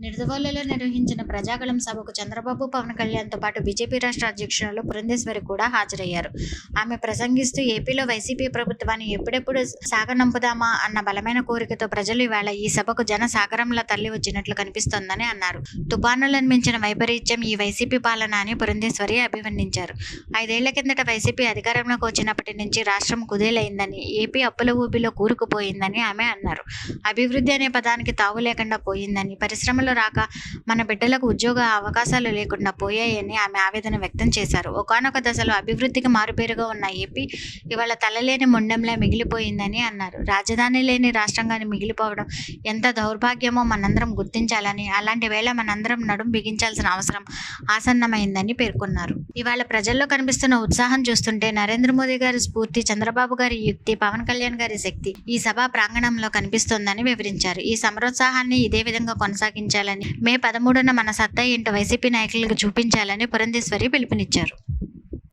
నిడదవోలులో నిర్వహించిన ప్రజాగళం సభకు చంద్రబాబు పవన్ కళ్యాణ్తో పాటు బీజేపీ రాష్ట్ర అధ్యక్షురాలు పురంధేశ్వరి కూడా హాజరయ్యారు. ఆమె ప్రసంగిస్తూ ఏపీలో వైసీపీ ప్రభుత్వాన్ని ఎప్పుడెప్పుడు సాగనంపుదామా అన్న బలమైన కోరికతో ప్రజలు ఇవాళ ఈ సభకు జన సాగరంలా తల్లి వచ్చినట్లు కనిపిస్తోందని అన్నారు. తుపానులను మించిన వైపరీత్యం ఈ వైసీపీ పాలన అని పురంధేశ్వరి అభివర్ణించారు. ఐదేళ్ళ కిందట వైసీపీ అధికారంలోకి వచ్చినప్పటి నుంచి రాష్ట్రం కుదేలైందని ఏపీ అప్పుల ఊబిలో కూరుకుపోయిందని ఆమె అన్నారు. అభివృద్ధి అనే పదానికి తావు లేకుండా పోయిందని పరిశ్రమలు రాక మన బిడ్డలకు ఉద్యోగ అవకాశాలు లేకుండా పోయాయని ఆమె ఆవేదన వ్యక్తం చేశారు. ఒకానొక దశలో అభివృద్ధికి మారుపేరుగా ఉన్న ఏపీ ఇవాళ తలలేని ముండెంలా మిగిలిపోయిందని అన్నారు. రాజధాని లేని రాష్ట్రంగాని మిగిలిపోవడం ఎంత దౌర్భాగ్యమో మనందరం గుర్తించాలని అలాంటి వేళ మనందరం నడుం బిగించాల్సిన అవసరం ఆసన్నమైందని పేర్కొన్నారు. ఇవాళ ప్రజల్లో కనిపిస్తున్న ఉత్సాహం చూస్తుంటే నరేంద్ర మోదీ గారి స్ఫూర్తి చంద్రబాబు గారి యుక్తి పవన్ కళ్యాణ్ గారి శక్తి ఈ సభా ప్రాంగణంలో కనిపిస్తోందని వివరించారు. ఈ సమరోత్సాహాన్ని ఇదే విధంగా కొనసాగించాలని మే పదమూడున మన సత్తా ఏంటో వైసీపీ నాయకులకు చూపించాలని పురంధేశ్వరి పిలుపునిచ్చారు.